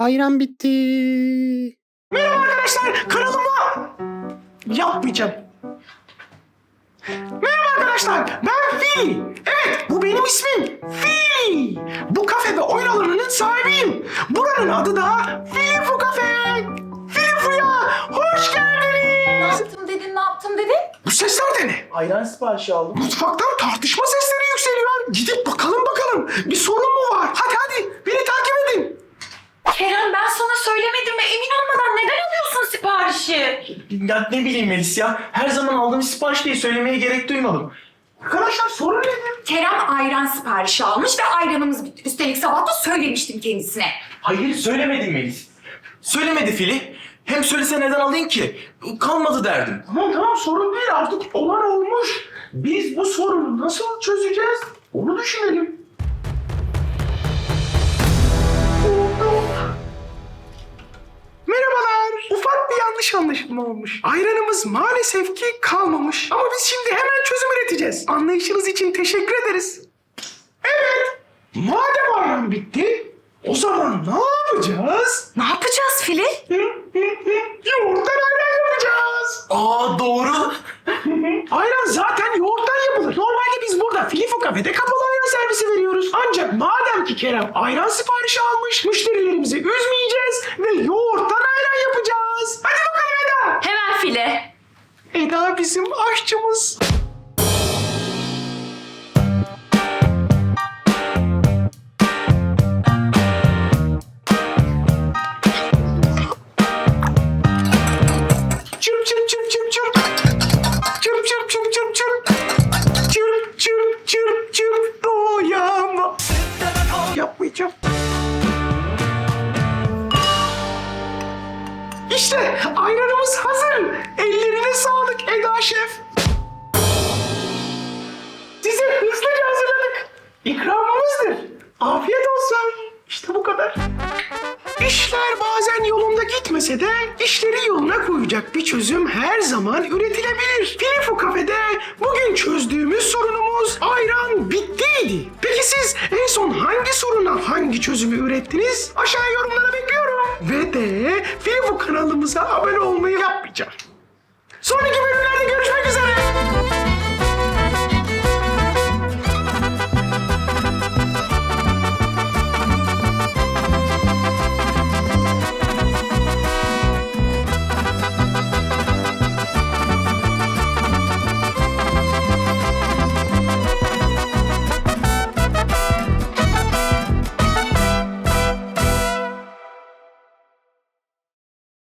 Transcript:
Ayran bitti. Merhaba arkadaşlar kanalıma yapmayacağım. Merhaba arkadaşlar ben Fili. Evet bu benim ismim Fili. Bu kafe ve oyun alanının sahibiyim. Buranın adı da Filifu Kafe. Filifu'ya hoş Ne geldiniz. yaptım dedin, ne yaptım dedin? Bu sesler de ne? Ayran siparişi aldım. Mutfaktan tartışma sesleri yükseliyor. Gidip bakalım bakalım. Bir sorun mu var? Hadi hadi beni takip edin. Kerem ben sana söylemedim ve emin olmadan neden alıyorsun siparişi? Ya ne bileyim Melis ya. Her zaman aldığım sipariş diye söylemeye gerek duymadım. Arkadaşlar sorun nedir? Kerem ayran siparişi almış ve ayranımız bitti. Üstelik sabah da söylemiştim kendisine. Hayır söylemedim Melis. Söylemedi Fili. Hem söylese neden alayım ki? Kalmadı derdim. Tamam tamam sorun değil artık olan olmuş. Biz bu sorunu nasıl çözeceğiz? Onu düşünelim. Yanlış anlaşılma olmuş. Ayranımız maalesef ki kalmamış. Ama biz şimdi hemen çözüm üreteceğiz. Anlayışınız için teşekkür ederiz. Evet. Madem ayran bitti, o zaman ne yapacağız? Ne yapacağız Fili? Yoğurttan ayran yapacağız. Aa doğru. Ayran zaten yoğurttan yapılır. Normalde biz burada Filifo kafede kapalı ayran servisi veriyoruz. Ancak madem ki Kerem ayran siparişi almış, müşterilerimizi üzmeyeceğiz ve yoğurttan ayran yapacağız. Hadi bakalım Eda. Hemen Fili. Eda bizim aşçımız. Çırp çırp çırp çırp çırp. Çırp çırp çırp çırp çırp. Çırp çırp çırp çırp. İşte ayranımız hazır. Ellerine sağlık Eda Şef. Size hızlıca hazırladık. İkramımızdır. Afiyet olsun. İşte bu kadar. İşler bazen yolunda gitmese de işleri yoluna koyacak bir çözüm her zaman üretilebilir. Filifu Kafe'de bugün çözdüğümüz sorunumuz ayran bittiydi. Peki siz en son hangi soruna hangi çözümü ürettiniz? Aşağı yorumlara bekliyorum. Ve de Filifu kanalımıza abone olmayı yapmayacağım. Sonraki üzere.